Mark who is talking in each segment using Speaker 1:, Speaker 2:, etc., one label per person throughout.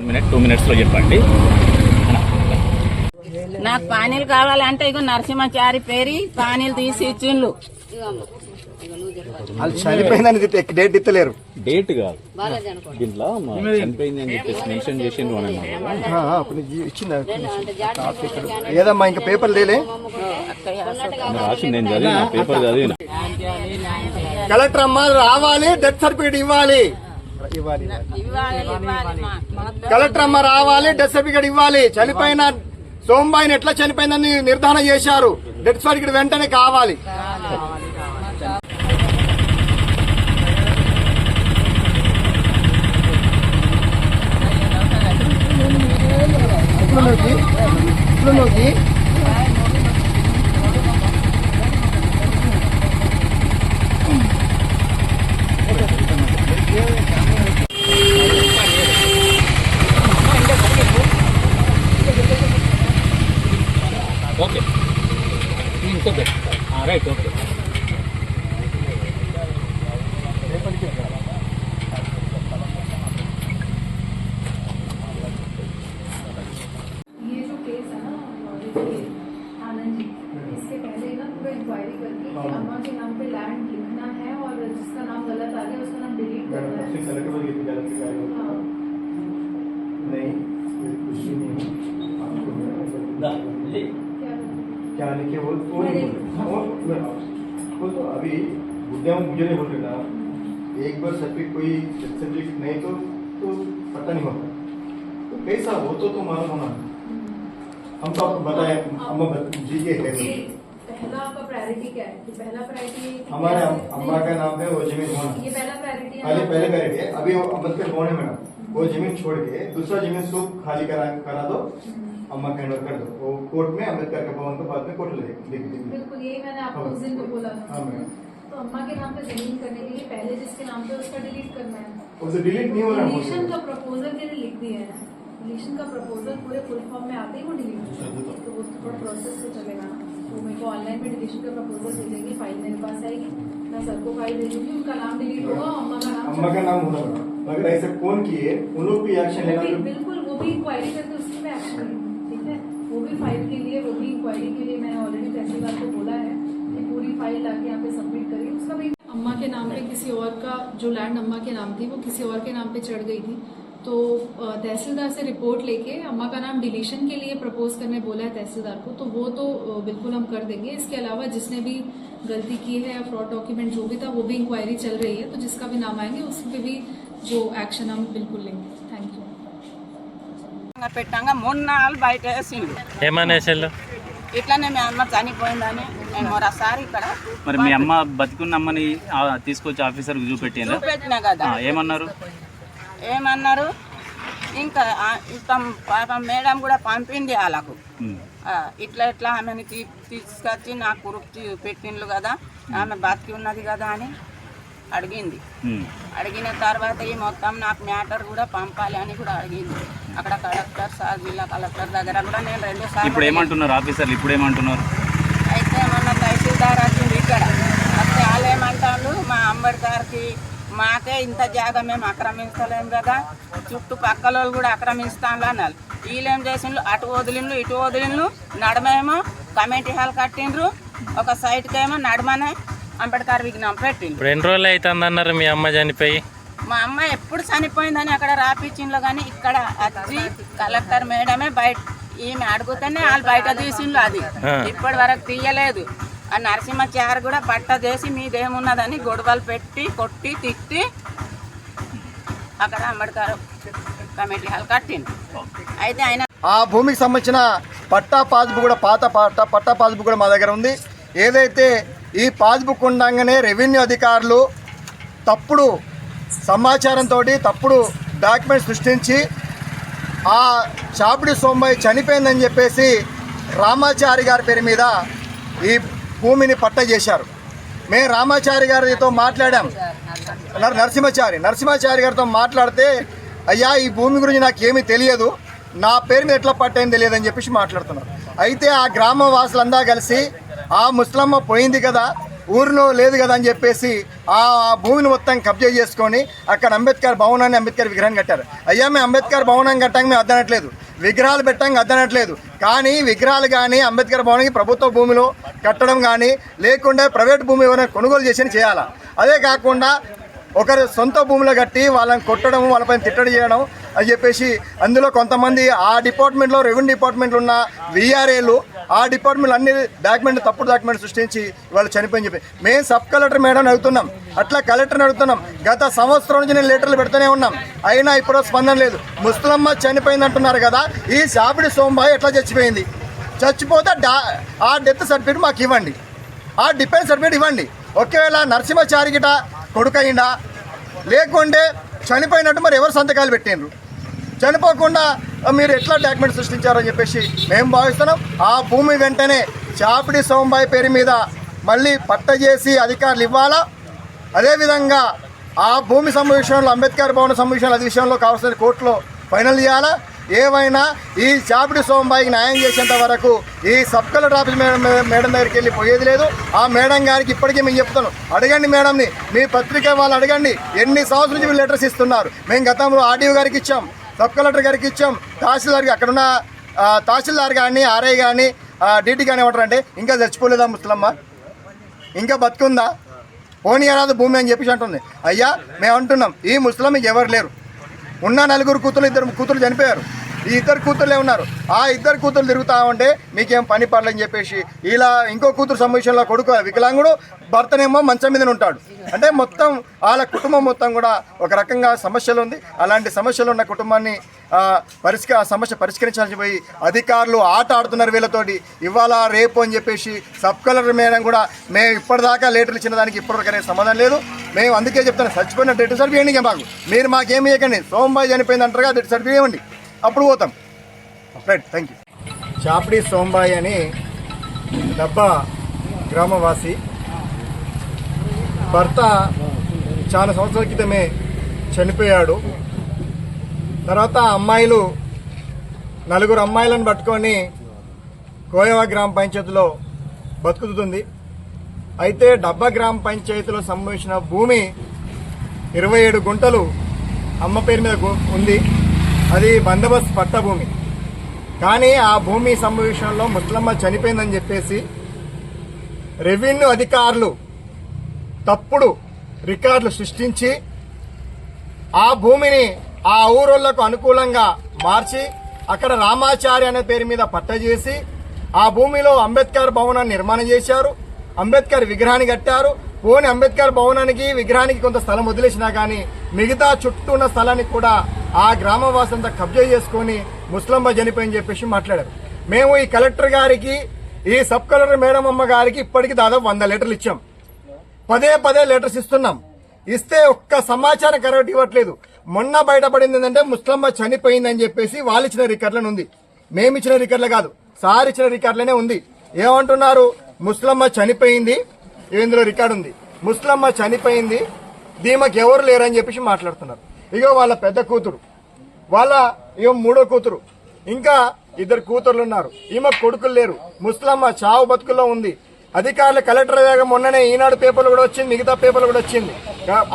Speaker 1: Minute two మినిట్స్లో చెప్పండి
Speaker 2: నాకు పానీలు కావాలంటే ఇగో నరసింహచారి పేరి పానీలు తీసి ఇచ్చిండ్లు.
Speaker 3: వాళ్ళు చనిపోయిందని చెప్పి డేట్ ఇస్తలేరు
Speaker 1: డేట్ కాదు. దీంట్లో చనిపోయింది అని చెప్పేసి మెన్షన్ అని
Speaker 3: ఇచ్చిందా. ఏదమ్మా ఇంకా పేపర్ లేలే?
Speaker 1: నేను రాసి నేను చదివిన పేపర్ చదివిన.
Speaker 3: కలెక్టర్ అమ్మ రావాలి డెత్ సర్టిఫికేట్ ఇవ్వాలి. కలెక్టర్ అమ్మ రావాలి డెత్ సర్టిఫికేట్ ఇవ్వాలి. చనిపోయిన సోంబాయిని ఎట్లా చనిపోయిందని నిర్ధారణ చేశారు. డెత్ సర్టిఫికెట్ వెంటనే కావాలి.
Speaker 1: ఓకే రైట్ ఓకే
Speaker 4: क्या
Speaker 3: लिखे वो वो नहीं बोल वो तो अभी बुद्धिया मुझे नहीं बोल रहा। एक बार सब्जेक्ट कोई सब्जेक्ट नहीं तो तो पता नहीं होता। तो कैसा वो तो तो मालूम होना। हम तो आपको बताए हम जी के है।
Speaker 4: पहला आपका प्रायोरिटी क्या है? कि पहला प्रायोरिटी
Speaker 3: हमारे अम्मा का नाम है? वो ज़मीन होना।
Speaker 4: ये पहला प्रायोरिटी
Speaker 3: पहले पहले प्रायोरिटी है। अभी अंबेडकर कौन है मैडम वो ज़मीन छोड़ के दूसरा ज़मीन सब खाली करा करा दो। अम्मा का हैंड कर दो। वो कोर्ट में अंबेडकर के भवन को बाद में कोर्ट ले लिख देंगे
Speaker 4: बिल्कुल यही मैंने आपको उस दिन को बोला था।
Speaker 3: हाँ
Speaker 4: तो अम्मा के नाम पे ज़मीन करने के लिए पहले जिसके नाम पे उसका डिलीट करना है।
Speaker 3: तो डिलीट नहीं हो रहा
Speaker 4: डिलीशन का प्रपोजल के लिए लिख दिया है। डिलीशन का प्रपोजल पूरे फुल फॉर्म में आते ही वो डिलीट हो जाएगा तो वो थोड़ा प्रोसेस तो चलेगा। तो मेरे को ऑनलाइन में डिलीशन का प्रपोजल भेजेंगे फ़ाइल मेरे पास आएगी। मैं सर को फ़ाइल भेजूँगी उनका नाम डिलीट होगा और अम्मा का नाम
Speaker 3: अम्मा का नाम मैडम अगर ऐसा कौन किए उन लोग भी एक्शन लेना तो-
Speaker 4: बिल्कुल वो भी इंक्वायरी वो भी फ़ाइल के लिए, वो भी इंक्वायरी के लिए मैंने ऑलरेडी तहसीलदार को बोला है कि पूरी फ़ाइल आके यहाँ पे सबमिट करिए। उसका भी
Speaker 5: अम्मा के नाम पे किसी और का, जो लैंड अम्मा के नाम थी, वो किसी और के नाम पे चढ़ गई थी। तो तहसीलदार से रिपोर्ट लेके अम्मा का नाम डिलीशन के लिए प्रपोज करने बोला है तहसीलदार को तो वो तो बिल्कुल हम कर देंगे। इसके अलावा जिसने भी गलती की है या फ्रॉड डॉक्यूमेंट जो भी था, वो भी इंक्वायरी चल रही है तो जिसका भी नाम आएँगे उस पर भी जो एक्शन हम बिल्कुल लेंगे। थैंक यू
Speaker 2: పెట్టంగా మూడు నాలుగు బయట వేసిండు.
Speaker 6: ఏమనేసారు
Speaker 2: ఇట్లానే మీ అమ్మ చనిపోయిందని నేను మరోసారి ఇక్కడ
Speaker 1: మరి మీ అమ్మ బతికున్న అమ్మని ఆ, తీసుకొచ్చి ఆఫీసర్కి
Speaker 2: చూపెట్టినా కదా.
Speaker 1: ఏమన్నారు?
Speaker 2: ఏమన్నారు? ఇంకా ఆ- ఇంకా పాపం మేడం కూడా పంపింది వాళ్ళకు.
Speaker 1: ఉమ్.
Speaker 2: ఆ, ఇట్లా ఇట్లా ఆమెని తీ- తీసుకొచ్చి నా కురుపు పెట్టిండ్లు కదా. ఆమె బతికి ఉన్నది కదా అని. అడిగింది. అడిగిన తర్వాత ఈ మొత్తం నాకు మ్యాటర్ కూడా పంపాలి అని కూడా అడిగింది. అక్కడ కలెక్టర్ సార్ జిల్లా కలెక్టర్ దగ్గర కూడా నేను రెండు
Speaker 1: ఇప్పుడు
Speaker 2: సార్లు
Speaker 1: ఏమంటున్నారు ఆఫీసర్లు? ఇప్పుడు ఏమంటున్నారు?
Speaker 2: అయితే మొన్న తహసీల్దార్ వచ్చింది ఇక్కడ వస్తే వాళ్ళు ఏమంటారు? మా అంబేద్కర్కి మాకే ఇంత జాగా మేము ఆక్రమించలేం కదా. చుట్టుపక్కల వాళ్ళు కూడా ఆక్రమిస్తాను అన్నారు. వీళ్ళు చేసిండ్రు? అటు వదిలిండ్రు ఇటు వదిలిండ్రు. నడమేమో కమిటీ హాల్ కట్టిండ్రు. ఒక సైడ్కి ఏమో నడమనే అంబేద్కర్ విఘ్నం పెట్టిండ్రు
Speaker 6: ఇప్పుడు ఎన్ని రోజులు అవుతుంది అన్నారు మీ అమ్మ చనిపోయి?
Speaker 2: మా అమ్మ ఎప్పుడు చనిపోయిందని అక్కడ రాపిచ్చిండ్రు కానీ ఇక్కడ వచ్చి కలెక్టర్ మేడమే బయట ఈమె అడుగుతూనే వాళ్ళు బయట తీసిండ్రు అది. ఇప్పటి వరకు తీయలేదు. ఆ నరసింహచారి కూడా బట్ట చేసి మీదేమున్నదని గొడవలు పెట్టి కొట్టి తిట్టి అక్కడ అంబేద్కర్ కమిటీ హాల్ కట్టిండు. అయితే ఆయన
Speaker 3: ఆ భూమికి సంబంధించిన పట్టా పాస్బుక్ కూడా పాత పట్టా పట్టా పాస్బుక్ కూడా మా దగ్గర ఉంది. ఏదైతే ఈ పాస్బుక్ ఉండగానే రెవెన్యూ అధికారులు తప్పుడు సమాచారంతో తప్పుడు డాక్యుమెంట్ సృష్టించి ఆ చాపిడి సోంబాయి చనిపోయిందని చెప్పేసి రామాచారి గారి పేరు మీద ఈ భూమిని పట్ట చేశారు. మేము రామాచారి గారితో మాట్లాడాం. నరసింహచారి నరసింహచారి గారితో మాట్లాడితే అయ్యా ఈ భూమి గురించి నాకు ఏమీ తెలియదు. నా పేరు మీద ఎట్లా పట్టేం తెలియదని చెప్పేసి మాట్లాడుతున్నారు. అయితే ఆ గ్రామ వాసులందా కలిసి ఆ ముస్లమ్మ పోయింది కదా ఊరిలో లేదు కదా అని చెప్పేసి ఆ భూమిని మొత్తం కబ్జా చేసుకొని అక్కడ అంబేద్కర్ భవనాన్ని అంబేద్కర్ విగ్రహాన్ని కట్టారు. అయ్యా మేము అంబేద్కర్ భవనం కట్టంగా మేము అద్దనట్లేదు. విగ్రహాలు పెట్టంగా అద్దనట్లేదు. కానీ విగ్రహాలు కానీ అంబేద్కర్ భవనానికి ప్రభుత్వ భూమిలో కట్టడం కానీ లేకుండా ప్రైవేట్ భూమి ఎవరైనా కొనుగోలు చేసి చేయాలా? అదే కాకుండా ఒకరు సొంత భూమిలో కట్టి వాళ్ళని కొట్టడం వాళ్ళపైన తిట్టడి చేయడం అని చెప్పేసి అందులో కొంతమంది ఆ డిపార్ట్మెంట్లో రెవెన్యూ డిపార్ట్మెంట్లో ఉన్న విఆర్ఏలు ఆ డిపార్ట్మెంట్ అన్ని డాక్యుమెంట్ తప్పుడు డాక్యుమెంట్ సృష్టించి వాళ్ళు చనిపోయి చెప్పి. మేము సబ్ కలెక్టర్ మేడం అడుగుతున్నాం. అట్లా కలెక్టర్ని అడుగుతున్నాం. గత సంవత్సరం నుంచి నేను లెటర్లు పెడుతూనే ఉన్నాం. అయినా ఇప్పుడు స్పందన లేదు. ముస్లమ్మ చనిపోయింది అంటున్నారు కదా ఈ సాపిడి సోమబాయి ఎట్లా చచ్చిపోయింది? చచ్చిపోతే డా ఆ డెత్ సర్టిఫికేట్ మాకు ఇవ్వండి. ఆ డిపెండ్ సర్టిఫికేట్ ఇవ్వండి. ఒకవేళ నరసింహచారి గిట కొడుకయిందా లేకుంటే చనిపోయినట్టు మరి ఎవరు సంతకాలు పెట్టిండ్రు? చనిపోకుండా మీరు ఎట్లా డాక్యుమెంట్ సృష్టించారని చెప్పేసి మేము భావిస్తున్నాం. ఆ భూమి వెంటనే చాపిడి సోంబాయి పేరు మీద మళ్ళీ పట్ట చేసి అధికారులు ఇవ్వాలా? అదేవిధంగా ఆ భూమి సమావేశంలో అంబేద్కర్ భవన సమావేశంలో అది విషయంలో కావాల్సిన కోర్టులో ఫైనల్ చేయాలా ఏవైనా ఈ చాపిడి సోంబాయికి న్యాయం చేసేంత వరకు ఈ sub collector office madam madam దగ్గరికి వెళ్ళి పోయేది లేదు. ఆ మేడం గారికి ఇప్పటికీ మేము చెప్తాను అడగండి మేడంని మీ పత్రిక వాళ్ళు అడగండి ఎన్ని సంవత్సరాల నుంచి మీరు లెటర్స్ ఇస్తున్నారు? మేము గతంలో ఆర్డీఓ గారికి ఇచ్చాం. సబ్ కలెక్టర్ గారికి ఇచ్చాం. తహసీల్దార్కి అక్కడున్న ఆ, తహసీల్దార్ కానీ ఆర్ఐ కానీ డీటీ కానీ ఏమంటారంటే ఇంకా చచ్చిపోలేదా ముసలమ్మ? ఇంకా బతుకుందా? పోనీ అనాథ భూమి అని చెప్పేసి అంటుంది. అయ్యా మేము అంటున్నాం ఈ ముసలమ్మ ఎవరు లేరు? ఉన్న నలుగురు కూతురు ఇద్దరు కూతురు చనిపోయారు. ఈ ఇద్దరు కూతుర్లే ఉన్నారు. ఆ ఇద్దరు కూతురు తిరుగుతా ఉంటే మీకేం పని పడలేని చెప్పేసి ఇలా ఇంకో కూతురు సమావేశంలో కొడుకు వికలాంగుడు భర్తనేమో మంచం మీద ఉంటాడు. అంటే మొత్తం వాళ్ళ కుటుంబం మొత్తం కూడా ఒక రకంగా సమస్యలు ఉంది. అలాంటి సమస్యలు ఉన్న కుటుంబాన్ని పరిష్క సమస్య పరిష్కరించాల్సి పోయి అధికారులు ఆట ఆడుతున్నారు వీళ్ళతోటి. ఇవాళ రేపు అని చెప్పేసి సబ్ కలెక్టర్ మేడం కూడా మేము ఇప్పటిదాకా లేటర్లు ఇచ్చిన దానికి ఇప్పటివరకు అనేది సమాధానం లేదు. మేము అందుకే చెప్తాను చచ్చిపోయిన డెట్ సర్టిఫికేట్ ఇవ్వండి మాకు. మీరు మాకేమి ఇవ్వకండి. సోంబాయి చనిపోయింది అంటారుగా డెట్ సర్టిఫికేట్ ఇవ్వండి. అప్పుడు పోతాం. రైట్ థ్యాంక్ యూ చాపిడి సోంబాయి అని డబ్బా గ్రామవాసి. భర్త చాలా సంవత్సరాల క్రితమే చనిపోయాడు. తర్వాత అమ్మాయిలు నలుగురు అమ్మాయిలను పట్టుకొని కోయవా గ్రామ పంచాయతీలో బతుకుతుంది. అయితే డబ్బా గ్రామ పంచాయతీలో సంభవించిన భూమి ఇరవై ఏడు గుంటలు అమ్మ పేరు మీద గు- ఉంది. అది బందోబస్తు పట్ట భూమి కానీ ఆ భూమి సమావేశంలో ముస్లమ్మ చనిపోయిందని చెప్పేసి రెవెన్యూ అధికారులు తప్పుడు రికార్డులు సృష్టించి ఆ భూమిని ఆ ఊరోళ్ళకు అనుకూలంగా మార్చి అక్కడ రామాచారి అనే పేరు మీద పట్ట చేసి ఆ భూమిలో అంబేద్కర్ భవనాన్ని నిర్మాణం చేశారు. అంబేద్కర్ విగ్రహాన్ని కట్టారు. పోని అంబేద్కర్ భవనానికి విగ్రహానికి కొంత స్థలం వదిలేసినా కానీ మిగతా చుట్టూ ఉన్న స్థలానికి కూడా ఆ గ్రామవాసంతా కబ్జా చేసుకొని ముస్లింబా చనిపోయని చెప్పేసి మాట్లాడారు. మేము ఈ కలెక్టర్ గారికి ఈ సబ్ కలెక్టర్ మేడం అమ్మ గారికి ఇప్పటికి దాదాపు వంద లీటర్లు ఇచ్చాం. పదే పదే లెటర్స్ ఇస్తున్నాం. ఇస్తే ఒక్క సమాచారం కరెక్ట్ ఇవ్వట్లేదు. మొన్న బయటపడింది ఏంటంటే ముస్లమ్మ చనిపోయిందని చెప్పేసి వాళ్ళు ఇచ్చిన రికార్డులను ఉంది. మేము ఇచ్చిన రికార్డులు కాదు సార్ ఇచ్చిన రికార్డులనే ఉంది. ఏమంటున్నారు? ముస్లమ్మ చనిపోయింది. ఇందులో రికార్డు ఉంది. ముస్లమ్మ చనిపోయింది. దీమకి ఎవరు లేరని చెప్పేసి మాట్లాడుతున్నారు. ఇగో వాళ్ళ పెద్ద కూతురు. వాళ్ళ ఇగో మూడో కూతురు. ఇంకా ఇద్దరు కూతుర్లు ఉన్నారు ఈమె కొడుకులు లేరు. ముస్లమ్మ చావు బతుకుల్లో ఉంది. అధికారులు కలెక్టర్ గారు మొన్ననే ఈనాడు పేపర్లు కూడా వచ్చింది మిగతా పేపర్లు కూడా వచ్చింది.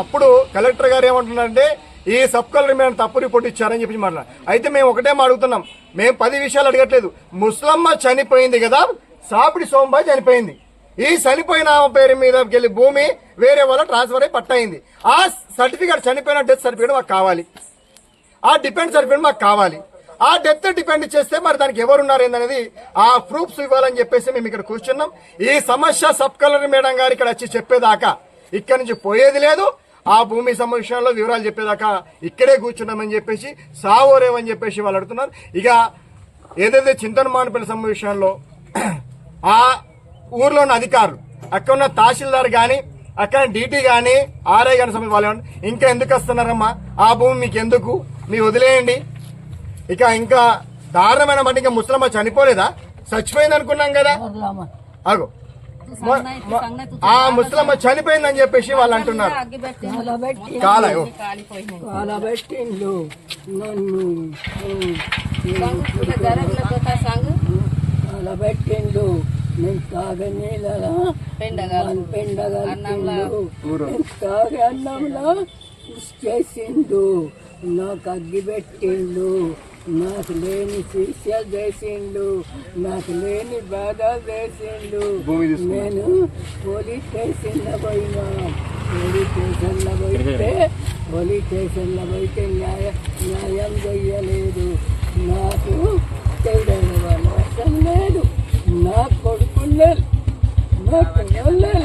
Speaker 3: అప్పుడు కలెక్టర్ గారు ఏమంటున్నారంటే ఈ సబ్ కలెక్టర్ మేము తప్పు రిపోర్ట్ ఇచ్చారని చెప్పి మాట్లాడారు అయితే మేము ఒకటే అడుగుతున్నాం. మేము పది విషయాలు అడగట్లేదు. ముస్లమ్మ చనిపోయింది కదా సాపిడి సోంబాయి చనిపోయింది. ఈ చనిపోయిన ఆమె పేరు మీద వెళ్ళి భూమి వేరే వాళ్ళ ట్రాన్స్ఫర్ అయి పట్టయింది ఆ సర్టిఫికేట్ చనిపోయిన డెత్ సర్టిఫికేట్ మాకు కావాలి. ఆ డిపెండ్ సర్టిఫికేట్ మాకు కావాలి. ఆ డెత్ డిపెండ్ చేస్తే మరి దానికి ఎవరున్నారు ఏందనేది ఆ ప్రూఫ్స్ ఇవ్వాలని చెప్పేసి మేము ఇక్కడ కూర్చున్నాం. ఈ సమస్య సబ్ కలెక్టర్ మేడం గారు ఇక్కడ వచ్చి చెప్పేదాకా ఇక్కడ నుంచి పోయేది లేదు. ఆ భూమి సమస్యలో వివరాలు చెప్పేదాకా ఇక్కడే కూర్చున్నామని చెప్పేసి సావోరేమని చెప్పేసి వాళ్ళు అడుగుతున్నారు. ఇక ఏదైతే చింతన మానపల్లి సమావేశంలో ఆ ఊర్లో ఉన్న అధికారులు అక్కడ ఉన్న తహసీల్దార్ కానీ అక్కడ డీటీ గాని ఆర్ఐ గాని సమయం వాళ్ళు ఇంకా ఎందుకు వస్తున్నారమ్మా? ఆ భూమి మీకు ఎందుకు మీ వదిలేయండి. ఇక ఇంకా దారుణమైన మాట ఇంకా ముసలమ్మ చనిపోలేదా? చచ్చిపోయింది అనుకున్నాం కదా. అగో. ఆ ముసలమ్మ చనిపోయిందని చెప్పేసి వాళ్ళు అంటున్నారు. కాల
Speaker 7: కాలబెట్టిండు. నన్ను మేము అన్నంలో. చేసిండు. నాకు అగ్గి పెట్టిండు. నాకు లేని శిక్షలు చేసిండు. నాకు లేని బాధ చేసిండు. నేను పోలీస్ స్టేషన్లో పోయినా. పోలీస్ స్టేషన్లో పోయితే పోలీస్ స్టేషన్లో పోయితే న్యాయ న్యాయం చెయ్యలేదు. నాకు తెలియని వాళ్ళు అసలు లేదు. నాకు no, no, no, no.